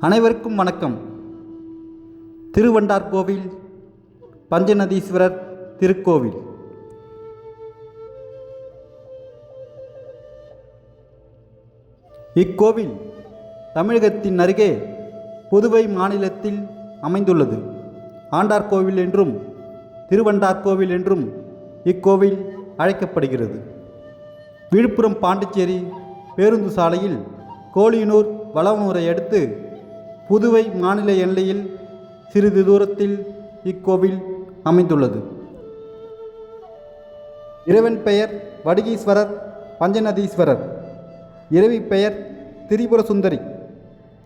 அனைவருக்கும் வணக்கம். திருவண்டார்கோவில் பஞ்சநதீஸ்வரர் திருக்கோவில். இக்கோவில் தமிழகத்தின் அருகே புதுவை மாநிலத்தில் அமைந்துள்ளது. ஆண்டார்கோவில் என்றும் திருவண்டார்கோவில் என்றும் இக்கோவில் அழைக்கப்படுகிறது. விழுப்புரம் பாண்டிச்சேரி பேருந்து சாலையில் கோழியனூர் வளவனூரை அடுத்து புதுவை மாநில எல்லையில் சிறிது தூரத்தில் இக்கோவில் அமைந்துள்ளது. இறைவன் பெயர் வடுகீஸ்வரர் பஞ்சநதீஸ்வரர். இறைவி பெயர் திரிபுர சுந்தரி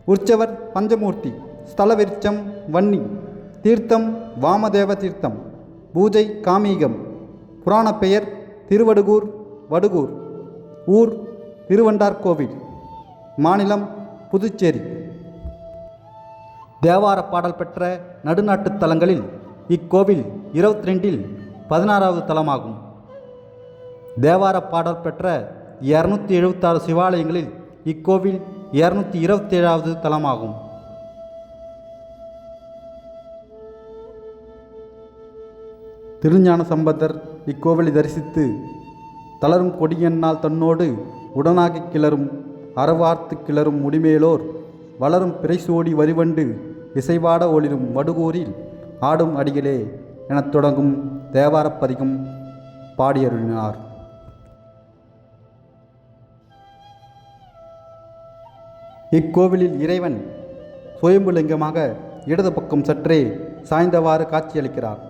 உற்சவர் பஞ்சமூர்த்தி. ஸ்தல விருட்சம் வன்னி. தீர்த்தம் வாமதேவ தீர்த்தம். பூஜை காமீகம். புராண பெயர் திருவடுகூர் வடுகூர். ஊர் திருவண்டார்கோவில். மாநிலம் புதுச்சேரி. தேவார பாடல் பெற்ற நடுநாட்டுத் தலங்களில் இக்கோவில் இருபத்தி ரெண்டில் பதினாறாவது தலமாகும். தேவார பாடல் பெற்ற இரநூத்தி எழுபத்தாறு சிவாலயங்களில் இக்கோவில் இரநூத்தி இருபத்தேழாவது தலமாகும். திருஞான சம்பந்தர் இக்கோவிலை தரிசித்து தளரும் கொடியன்னால் தன்னோடு உடனாகி கிளரும் அறவார்த்து கிளரும் முடிமேலோர் வளரும் பிறைசோடி வரிவண்டு இசைவாட ஒளிரும் வடுகூரில் ஆடும் அடிகளே எனத் தொடங்கும் தேவாரப்பதிகம் பாடியருளினார். இக்கோவிலில் இறைவன் சுயம்புலிங்கமாக இடது பக்கம் சற்றே சாய்ந்தவாறு காட்சியளிக்கிறார்.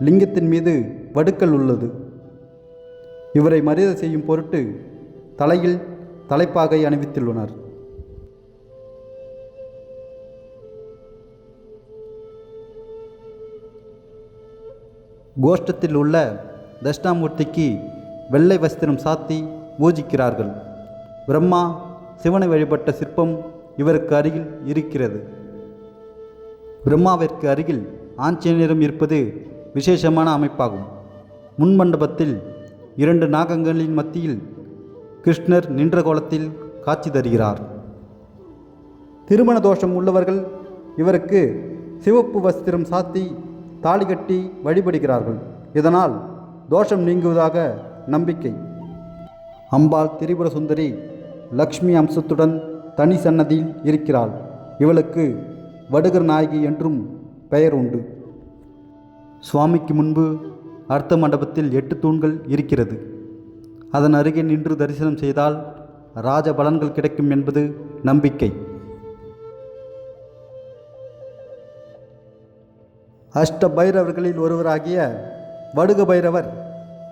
லிங்கத்தின் மீது வடுக்கல் உள்ளது. இவரை மரியாதை செய்யும் பொருட்டு தலையில் தலைப்பாகை அணிவித்துள்ளனர். கோஷ்டத்தில் உள்ள தட்சிணாமூர்த்திக்கு வெள்ளை வஸ்திரம் சாத்தி பூஜிக்கிறார்கள். பிரம்மா சிவனை வழிபட்ட சிற்பம் இவருக்கு அருகில் இருக்கிறது. பிரம்மாவிற்கு அருகில் ஆஞ்சநேயரும் இருப்பது விசேஷமான அமைப்பாகும். முன்மண்டபத்தில் இரண்டு நாகங்களின் மத்தியில் கிருஷ்ணர் நின்ற கோலத்தில் காட்சி தருகிறார். திருமண தோஷம் உள்ளவர்கள் இவருக்கு சிவப்பு வஸ்திரம் சாத்தி தாலி கட்டி வழிபடுகிறார்கள். இதனால் தோஷம் நீங்குவதாக நம்பிக்கை. அம்பாள் திரிபுர சுந்தரி லக்ஷ்மி அம்சத்துடன் தனி சன்னதியில் இருக்கிறாள். இவளுக்கு வடுகர் நாயகி என்றும் பெயர் உண்டு. சுவாமிக்கு முன்பு அர்த்த மண்டபத்தில் எட்டு தூண்கள் இருக்கிறது. அதன் அருகே நின்று தரிசனம் செய்தால் ராஜ பலன்கள் கிடைக்கும் என்பது நம்பிக்கை. அஷ்ட பைரவர்களில் ஒருவராகிய வடுக பைரவர்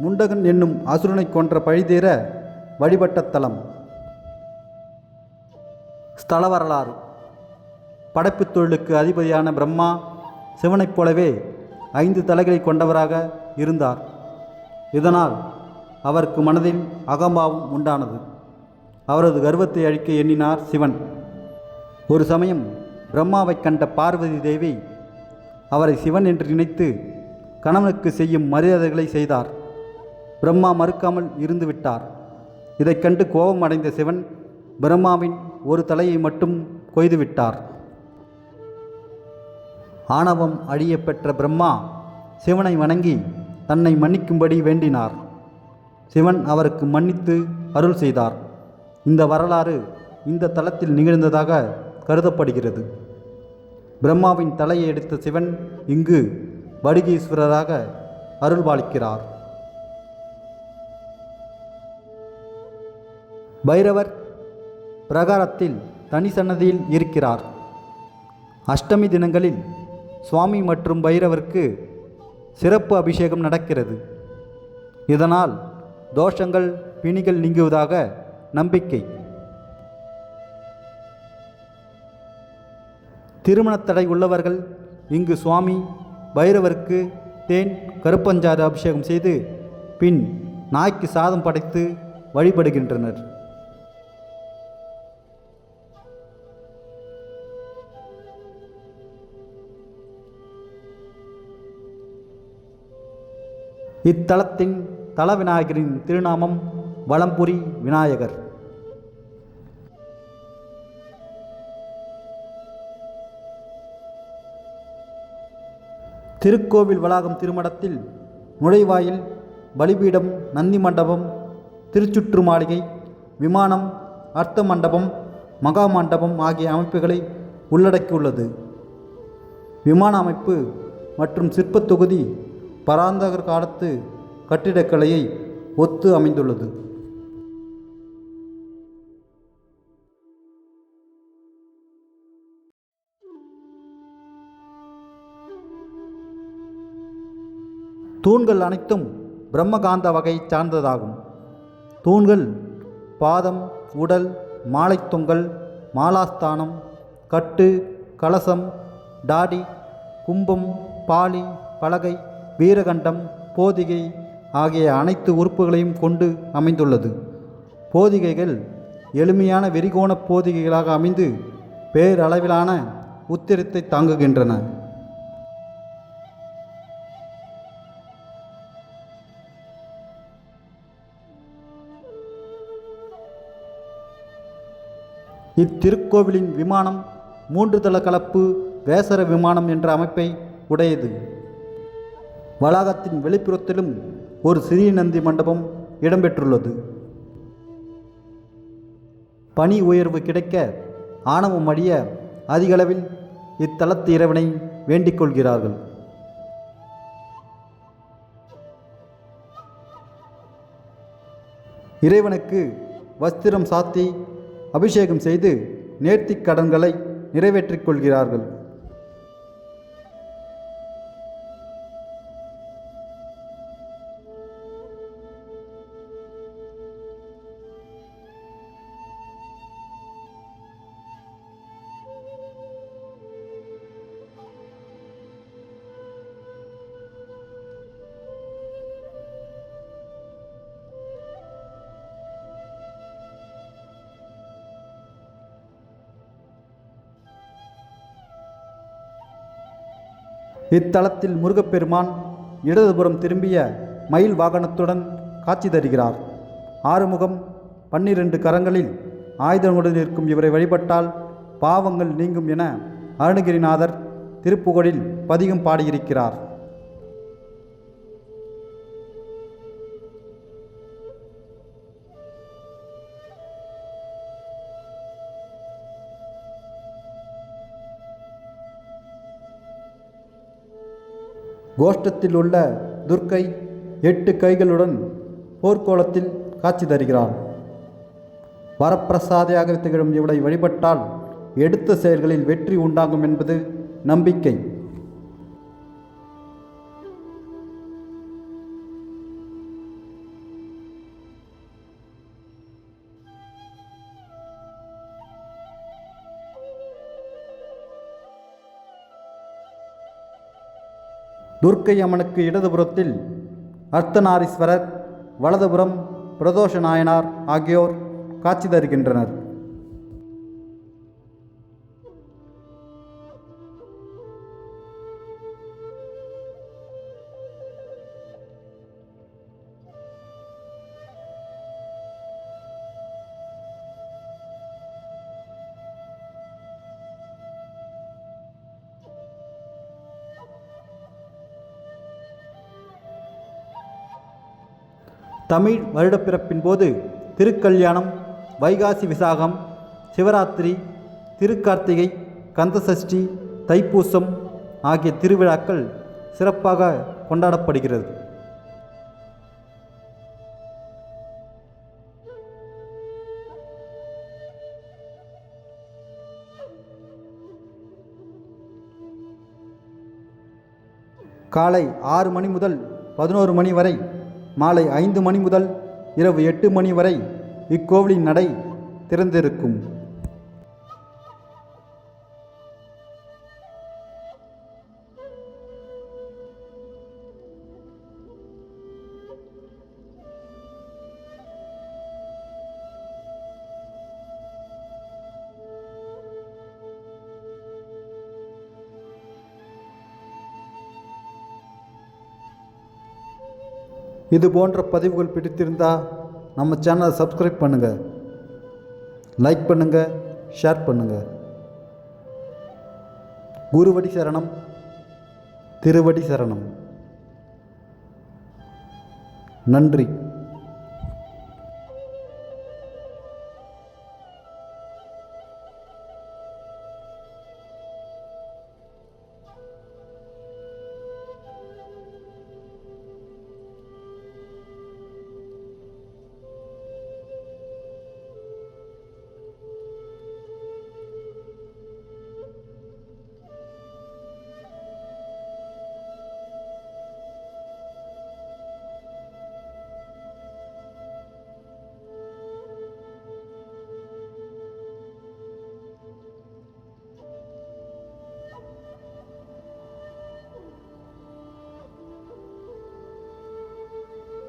முண்டகன் என்னும் அசுரனை கொன்ற பழிதீர வழிபட்ட தலம். ஸ்தல வரலாறு. படைப்புத் தொழிலுக்கு அதிபதியான பிரம்மா சிவனைப் போலவே ஐந்து தலைகளை கொண்டவராக இருந்தார். இதனால் அவருக்கு மனதில் அகம்பாவம் உண்டானது. அவரது கர்வத்தை அழிக்க எண்ணினார் சிவன். ஒரு சமயம் பிரம்மாவைக் கண்ட பார்வதி தேவி அவரை சிவன் என்று நினைத்து கணவனுக்கு செய்யும் மரியாதைகளை செய்தார். பிரம்மா மறுக்காமல் இருந்துவிட்டார் இதைக் கண்டு கோபம் அடைந்த சிவன் பிரம்மாவின் ஒரு தலையை மட்டும் கொய்துவிட்டார் ஆணவம் அழிய பெற்ற பிரம்மா சிவனை வணங்கி தன்னை மன்னிக்கும்படி வேண்டினார். சிவன் அவருக்கு மன்னித்து அருள் செய்தார். இந்த வரலாறு இந்த தளத்தில் நிகழ்ந்ததாக கருதப்படுகிறது. பிரம்மாவின் தலையை எடுத்த சிவன் இங்கு வடுகீஸ்வரராக அருள்பாலிக்கிறார். பைரவர் பிரகாரத்தில் தனி சன்னதியில் இருக்கிறார். அஷ்டமி தினங்களில் சுவாமி மற்றும் பைரவருக்கு சிறப்பு அபிஷேகம் நடக்கிறது. இதனால் தோஷங்கள் பிணிகள் நீங்குவதாக நம்பிக்கை. திருமணத்தடை உள்ளவர்கள் இங்கு சுவாமி பைரவருக்கு தேன் கருப்பஞ்சாறு அபிஷேகம் செய்து பின் நாய்க்கு சாதம் படைத்து வழிபடுகின்றனர். இத்தலத்தின் தல விநாயகரின் திருநாமம் வலம்புரி விநாயகர். திருக்கோவில் வளாகம் திருமடத்தில் நுழைவாயில் பலிபீடம் நந்தி மண்டபம் திருச்சுற்று மாளிகை விமானம் அர்த்த மண்டபம் மகா மண்டபம் ஆகிய அமைப்புகளை உள்ளடக்கியுள்ளது. விமான அமைப்பு மற்றும் சிற்பத் தொகுதி பராந்தகர் காலத்து கட்டிடக்கலையை ஒத்து அமைந்துள்ளது. தூண்கள் அனைத்தும் பிரம்மகாந்த வகை சார்ந்ததாகும். தூண்கள் பாதம் உடல் மாலைத்தொங்கல் மாலாஸ்தானம் கட்டு கலசம் டாடி கும்பம் பாலி பலகை வீரகண்டம் போதிகை ஆகிய அனைத்து உறுப்புகளையும் கொண்டு அமைந்துள்ளது. போதிகைகள் எளிமையான வெறிகோண போதிகைகளாக அமைந்து பேரளவிலான உத்திரத்தை தாங்குகின்றன. இத்திருக்கோவிலின் விமானம் மூன்று தள கலப்பு வேசர விமானம் என்ற அமைப்பை உடையது. வளாகத்தின் வெளிப்புறத்திலும் ஒரு சிறிய நந்தி மண்டபம் இடம்பெற்றுள்ளது. பணி உயர்வு கிடைக்க ஆணவம் அடிய அதிகளவில் இத்தலத்து இறைவனை வேண்டிக் கொள்கிறார்கள். இறைவனுக்கு வஸ்திரம் சாத்தி அபிஷேகம் செய்து நேர்த்திக் கடன்களை நிறைவேற்றிக் கொள்கிறார்கள். இத்தலத்தில் முருகப்பெருமான் இடதுபுறம் திரும்பிய மயில் வாகனத்துடன் காட்சி தருகிறார். ஆறுமுகம் பன்னிரண்டு கரங்களில் ஆயுதங்களுடன் இருக்கும் இவரை வழிபட்டால் பாவங்கள் நீங்கும் என அருணகிரிநாதர் திருப்புகழில் பதிகம் பாடியிருக்கிறார். கோஷ்டத்தில் உள்ள துர்க்கை எட்டு கைகளுடன் போர்க்கோலத்தில் காட்சி தருகிறார் வரப்பிரசாதியாக திகழும் இவளை வழிபட்டால் எடுத்த செயல்களில் வெற்றி உண்டாகும் என்பது நம்பிக்கை. துர்க்கை அம்மனுக்கு இடதுபுறத்தில் அர்த்தநாரீஸ்வரர் வலதுபுறம் பிரதோஷ நாயனார் ஆகியோர் காட்சி தருகின்றனர். தமிழ் வருடப்பிறப்பின் போது திருக்கல்யாணம் வைகாசி விசாகம் சிவராத்திரி திருக்கார்த்திகை கந்தசஷ்டி தைப்பூசம் ஆகிய திருவிழாக்கள் சிறப்பாக கொண்டாடப்படுகிறது. காலை ஆறு மணி முதல் பதினோரு மணி வரை மாலை ஐந்து மணி முதல் இரவு எட்டு மணி வரை இக்கோவிலின் நடை திறந்திருக்கும். இது போன்ற பதிவுகள் பிடித்திருந்தால் நம்ம சேனலை சப்ஸ்கிரைப் பண்ணுங்கள் லைக் பண்ணுங்கள் ஷேர் பண்ணுங்கள் குருவடி சரணம் திருவடி சரணம். நன்றி.